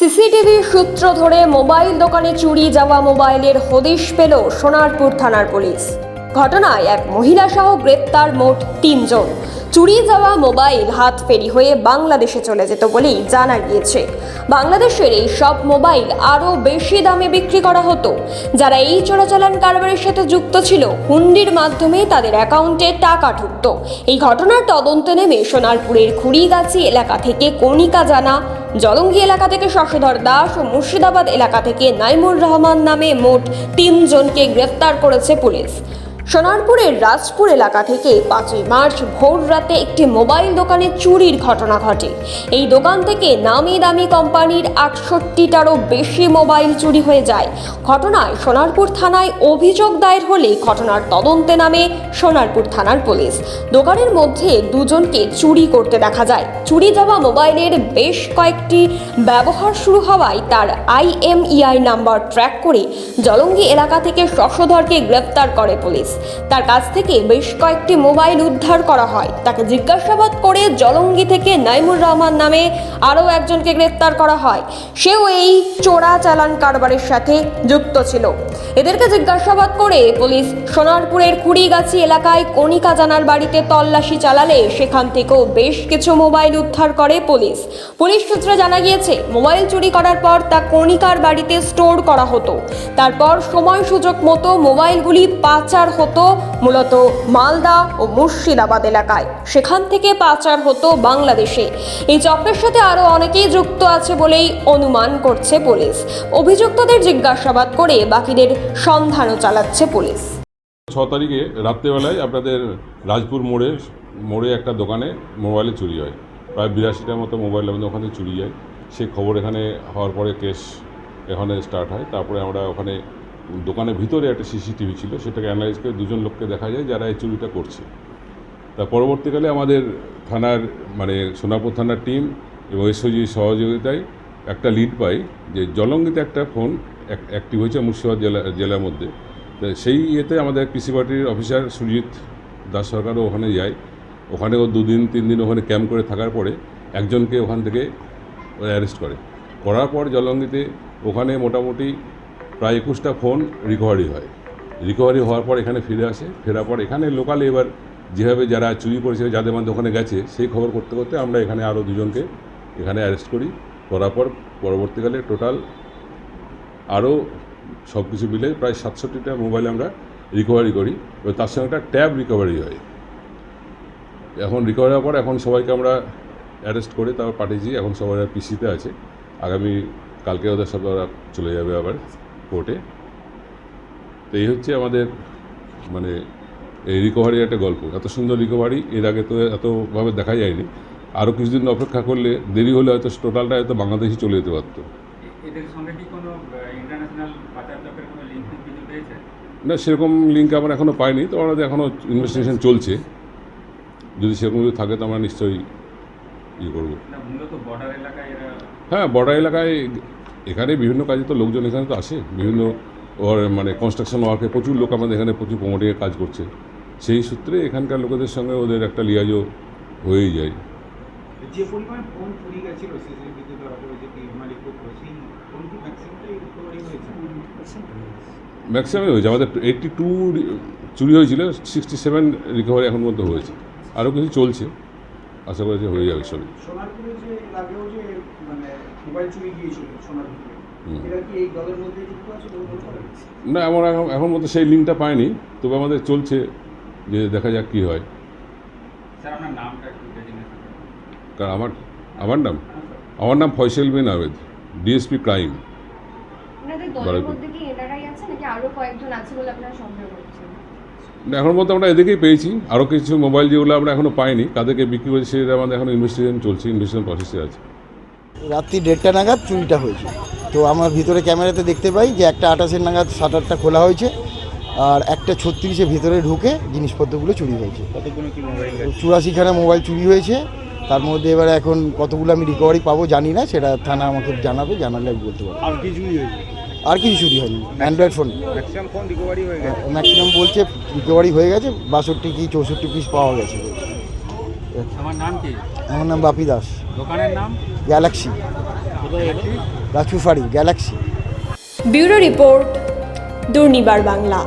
CCTV সূত্র ধরে mobile দোকানে চুরি যাওয়া মোবাইলের হদিশ পেল সোনারপুর থানার পুলিশ। ঘটনায় এক মহিলা সহ গ্রেপ্তার মোট তিনজন। চুরি যাওয়া মোবাইল হাত ফেরি হয়ে বাংলাদেশে চলে যেত বলেই জানা গিয়েছে। বাংলাদেশের এই সব মোবাইল আরও বেশি দামে বিক্রি করা হতো। যারা এই চোরাচালান কারবারের সাথে যুক্ত ছিল, হুন্ডির মাধ্যমে তাদের অ্যাকাউন্টে টাকা ঢুকতো। এই ঘটনার তদন্তে নেমে সোনারপুরের খুড়িগাছি এলাকা থেকে কণিকা জানা জলঙ্গি এলাকা থেকে শশধর দাস ও মুর্শিদাবাদ এলাকা থেকে নাইমুর রহমান নামে মোট তিনজনকে গ্রেফতার করেছে পুলিশ। সোনারপুরের রাজপুর এলাকা থেকে পাঁচই মার্চ ভোর রাতে একটি মোবাইল দোকানে চুরির ঘটনা ঘটে। এই দোকান থেকে নামি দামি কোম্পানির আটষট্টিটারও বেশি মোবাইল চুরি হয়ে যায়। ঘটনায় সোনারপুর থানায় অভিযোগ দায়ের হলে ঘটনার তদন্তে নামে সোনারপুর থানার পুলিশ। দোকানের মধ্যে দুজনকে চুরি করতে দেখা যায়। চুরি যাওয়া মোবাইলের বেশ কয়েকটি ব্যবহার শুরু হওয়ায় তার আইএমইআই নাম্বার ট্র্যাক করে জলঙ্গি এলাকা থেকে শশধরকে গ্রেপ্তার করে পুলিশ। তার কাছ থেকে বেশ কয়েকটি মোবাইল উদ্ধার করা হয়। তাকে জিজ্ঞাসাবাদ করে জলঙ্গি থেকে নাইমুর রহমান নামে আরও একজনকে গ্রেপ্তার করা হয়। সেও এই চোরা চালান কারবারের সাথে যুক্ত ছিল। এদেরকে জিজ্ঞাসাবাদ করে পুলিশ সোনারপুরের খুড়িগাছি এলাকায় কণিকা জানার বাড়িতে তল্লাশি চালালে সেখান থেকেও বেশ কিছু মোবাইল উদ্ধার করে পুলিশ। পুলিশ সূত্রে জানা গিয়েছে, মোবাইল চুরি করার পর তা কণিকার বাড়িতে স্টোর করা হতো। তারপর সময় সুযোগ মতো মোবাইলগুলি পাচার হতো। মূলত মালদা ও মুর্শিদাবাদ এলাকায়। সেখান থেকে পাচার হতো বাংলাদেশে। এই চক্রের সাথে আরও অনেকেই যুক্ত আছে বলেই অনুমান করছে পুলিশ। অভিযুক্তদের জিজ্ঞাসাবাদ করে বাকিদের সন্ধানও চালাচ্ছে পুলিশ। ছ তারিখে রাত্রেবেলায় আপনাদের রাজপুর মোড়ে মোড়ে একটা দোকানে মোবাইলে চুরি হয়। প্রায় বিরাশিটার মতো মোবাইল আমাদের ওখানে চুরি যায় সে খবর এখানে হওয়ার পরে কেস এখানে স্টার্ট হয়। তারপরে আমরা ওখানে দোকানের ভিতরে একটা সিসিটিভি ছিল, সেটাকে অ্যানালাইজ করে দুজন লোককে দেখা যায় যারা এই চুরিটা করছে। তা পরবর্তীকালে আমাদের থানার মানে সোনাপুর থানার টিম এবং এসওজির সহযোগিতায় একটা লিড পাই যে জলঙ্গিতে একটা ফোন অ্যাক্টিভ হয়েছে মুর্শিদাবাদ জেলা, জেলার মধ্যে। তো সেই ইয়েতে আমাদের কৃষি পার্টির অফিসার সুজিত দাস সরকারও ওখানে যায়। ওখানে ওখানেও দুদিন তিন দিন ওখানে ক্যাম্প করে থাকার পরে একজনকে ওখান থেকে অ্যারেস্ট করে। করার পর জলঙ্গিতে ওখানে মোটামুটি প্রায় একুশটা ফোন রিকভারি হয়। রিকভারি হওয়ার পর এখানে ফিরে আসে। ফেরার পর এখানে লোকালে এবার যেভাবে যারা চুরি করেছে যাদের মধ্যে ওখানে গেছে, সেই খবর করতে করতে আমরা এখানে আরও দুজনকে এখানে অ্যারেস্ট করি। করার পর পরবর্তীকালে টোটাল আরও সব কিছু মিলে প্রায় সাতষট্টিটা মোবাইল আমরা রিকভারি করি। এবং তার সঙ্গে একটা ট্যাব রিকভারি হয়। এখন রিকভারি হওয়ার পর এখন সবাইকে আমরা অ্যারেস্ট করে তারপর পাঠিয়েছি এখন সবাই পিসিতে আছে। আগামী কালকে ওদের সব চলে যাবে আবার। কোর্টে। তো এই হচ্ছে আমাদের মানে এই রিকভারির একটা গল্প। এত সুন্দর রিকভারি এর আগে তো এতভাবে দেখা যায়নি। আরও কিছুদিন অপেক্ষা করলে দেরি হলে হয়তো টোটালটা হয়তো বাংলাদেশে চলে যেতে পারতো। না সেরকম লিঙ্ক আমরা এখনও পাইনি তো আমাদের এখনও ইনভেস্টিগেশন চলছে। যদি সেরকম যদি থাকে তো আমরা নিশ্চয়ই ইয়ে করব। হ্যাঁ বর্ডার এলাকায় এখানে বিভিন্ন কাজে তো লোকজন এখানে তো আসে। বিভিন্ন ওর মানে কনস্ট্রাকশন ওয়ার্কে প্রচুর লোক আমাদের এখানে প্রচুর প্রমোটিংয়ের কাজ করছে। সেই সূত্রে এখানকার লোকেদের সঙ্গে ওদের একটা লিয়াজও হয়েই যায়। যে পরিমাণ ফোন চুরি গেছিল সিসিটিভিতে ধরা পড়েছে কি মালিক পক্ষ ফোন কি ম্যাক্সিমামটাই রিকভারি হয়েছে? ম্যাক্সিমাম হয়েছে। আমাদের এইটটি টু চুরি হয়েছিল সিক্সটি সেভেন রিকভারি এখন মধ্যে হয়েছে। আরও কিছু চলছে। আশা করি যে হয়ে যাবে সবই। সোনারপুরে যে এর যে মানে মোবাইল চুরি গিয়েছিল না আমার এখন এখন মতো সেই লিঙ্কটা পাইনি। তবে আমাদের চলছে যে দেখা যাক কী হয়। কারণ আমার আমার নাম? আমার নাম ফয়সল বিন আবেদ ডিএসপি ক্রাইম। আপনাদের বারো মধ্যে কি এনারাই আছে নাকি আরও কয়েকজন আছে বলে আপনারা সন্দেহ করছেন? না, এখন মতো আমরা এদিকেই পেয়েছি। আরও কিছু মোবাইল যেগুলো আমরা এখনও পাইনি তাদেরকে বিক্রি করেছি সেটা আমাদের এখন ইনভেস্টিগেশন চলছে ইনভেস্টিগেশন প্রসেসে আছে। রাত্রি দেড়টা নাগাদ চুরিটা হয়েছে। তো আমার ভিতরে ক্যামেরাতে দেখতে পাই যে একটা আঠাশের নাগাদ শাটারটা খোলা হয়েছে আর একটা ছত্রিশে ভিতরে ঢুকে জিনিসপত্রগুলো চুরি হয়েছে। চুরাশিখানা মোবাইল চুরি হয়েছে। তার মধ্যে এবারে এখন কতগুলো আমি রিকভারি পাবো জানি না সেটা থানা আমাকে জানাবে জানালে আমি বলতে পারব। আর কি চুরি হয়েছে? আর কিছু চুরি হয়নি অ্যান্ড্রয়েড ফোন ম্যাক্সিমাম বলছে রিকভারি হয়ে গেছে বাষট্টি কি চৌষট্টি পিস পাওয়া গেছে। আমার নাম কি? আমার নাম বাপি দাস। দোকানের নাম? গ্যালাক্সি। রাচুফাড়ি ফাড়ি Galaxy. Bureau report Durnibar Bangla.